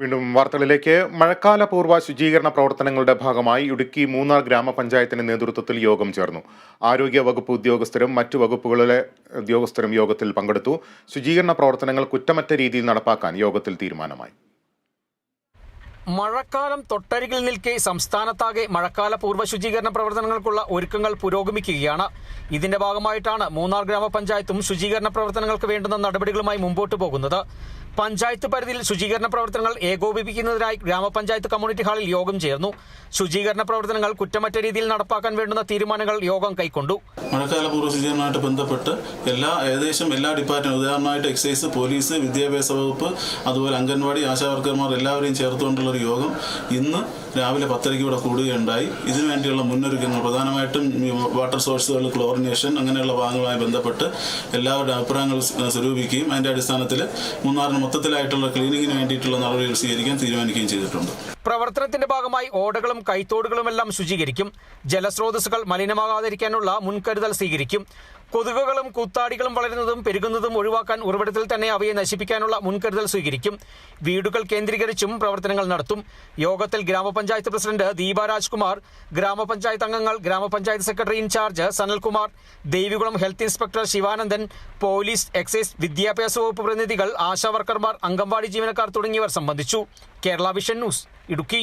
വീണ്ടും വാർത്തകളിലേക്ക്. മഴക്കാല പൂർവ ശുചീകരണ പ്രവർത്തനങ്ങളുടെ ഭാഗമായി ഇടുക്കി മൂന്നാർ ഗ്രാമപഞ്ചായത്തിന്റെ നേതൃത്വത്തിൽ യോഗം ചേർന്നു. ആരോഗ്യ വകുപ്പ് ഉദ്യോഗസ്ഥരും മറ്റു വകുപ്പുകളിലെ ഉദ്യോഗസ്ഥരും യോഗത്തിൽ പങ്കെടുത്തു. ശുചീകരണ പ്രവർത്തനങ്ങൾ കുറ്റമറ്റ രീതിയിൽ നടപ്പാക്കാൻ യോഗത്തിൽ തീരുമാനമായി. മഴക്കാലം തൊട്ടരികിൽ നിൽക്കെ സംസ്ഥാനത്താകെ മഴക്കാല പൂർവ ശുചീകരണ പ്രവർത്തനങ്ങൾക്കുള്ള ഒരുക്കങ്ങൾ പുരോഗമിക്കുകയാണ്. ഇതിന്റെ ഭാഗമായിട്ടാണ് മൂന്നാർ ഗ്രാമപഞ്ചായത്തും ശുചീകരണ പ്രവർത്തനങ്ങൾക്ക് വേണ്ടുന്ന നടപടികളുമായി മുമ്പോട്ട് പോകുന്നത്. പഞ്ചായത്ത് പരിധിയിൽ ശുചീകരണ പ്രവർത്തനങ്ങൾ ഏകോപിപ്പിക്കുന്നതിനായി ഗ്രാമപഞ്ചായത്ത് കമ്മ്യൂണിറ്റി ഹാളിൽ യോഗം ചേർന്നു. ശുചീകരണ പ്രവർത്തനങ്ങൾ കുറ്റമറ്റ രീതിയിൽ നടപ്പാക്കാൻ വേണ്ടുന്ന തീരുമാനങ്ങൾ യോഗം കൈക്കൊണ്ടു. മഴക്കാല പൂർവ ശുചീകരണമായിട്ട് ബന്ധപ്പെട്ട് എല്ലാ ഏകദേശം എല്ലാ ഡിപ്പാർട്ട്മെന്റ് ഉദാഹരണമായിട്ട് എക്സൈസ് പോലീസ് വിദ്യാഭ്യാസ വകുപ്പ് അതുപോലെ അംഗൻവാടി ആശാവർക്കർമാർ എല്ലാവരെയും ചേർത്തുകൊണ്ടുള്ള യോഗം ഇന്ന് രാവിലെ പത്തരയ്ക്ക് ഇവിടെ കൂടുകയുണ്ടായി. ഇതിനു വേണ്ടിയുള്ള മുന്നൊരുക്കങ്ങൾ പ്രധാനമായിട്ടും വാട്ടർ സോഴ്സുകൾ ക്ലോറിനേഷൻ അങ്ങനെയുള്ള ഭാഗങ്ങളുമായി ബന്ധപ്പെട്ട് എല്ലാവരുടെ അഭിപ്രായങ്ങൾ സ്വരൂപിക്കുകയും അതിന്റെ അടിസ്ഥാനത്തിൽ മൂന്നാറിന് മൊത്തത്തിലായിട്ടുള്ള ക്ലീനിങ്ങിന് വേണ്ടിയിട്ടുള്ള നടപടികൾ സ്വീകരിക്കാൻ തീരുമാനിക്കുകയും ചെയ്തിട്ടുണ്ട്. പ്രവർത്തനത്തിന്റെ ഭാഗമായി ഓടകളും കൈത്തോടുകളുമെല്ലാം ശുചീകരിക്കും. ജലസ്രോതസ്സുകൾ മലിനമാകാതിരിക്കാനുള്ള മുൻകരുതൽ സ്വീകരിക്കും. കൊതുകുകളും കൂത്താടികളും വളരുന്നതും പെരുകുന്നതും ഒഴിവാക്കാൻ ഉറവിടത്തിൽ തന്നെ അവയെ നശിപ്പിക്കാനുള്ള മുൻകരുതൽ സ്വീകരിക്കും. വീടുകൾ കേന്ദ്രീകരിച്ചും പ്രവർത്തനങ്ങൾ നടത്തും. യോഗത്തിൽ ഗ്രാമപഞ്ചായത്ത് പ്രസിഡന്റ് ദീപ രാജ്കുമാർ ഗ്രാമപഞ്ചായത്ത് അംഗങ്ങൾ ഗ്രാമപഞ്ചായത്ത് secretary in-charge Sanalkumar Devikulam health inspector Sivanandan police excise വിദ്യാഭ്യാസ വകുപ്പ് പ്രതിനിധികൾ ആശാവർക്കർമാർ അംഗൻവാടി ജീവനക്കാർ തുടങ്ങിയവർ സംബന്ധിച്ചു. Kerala Vision News Idukki.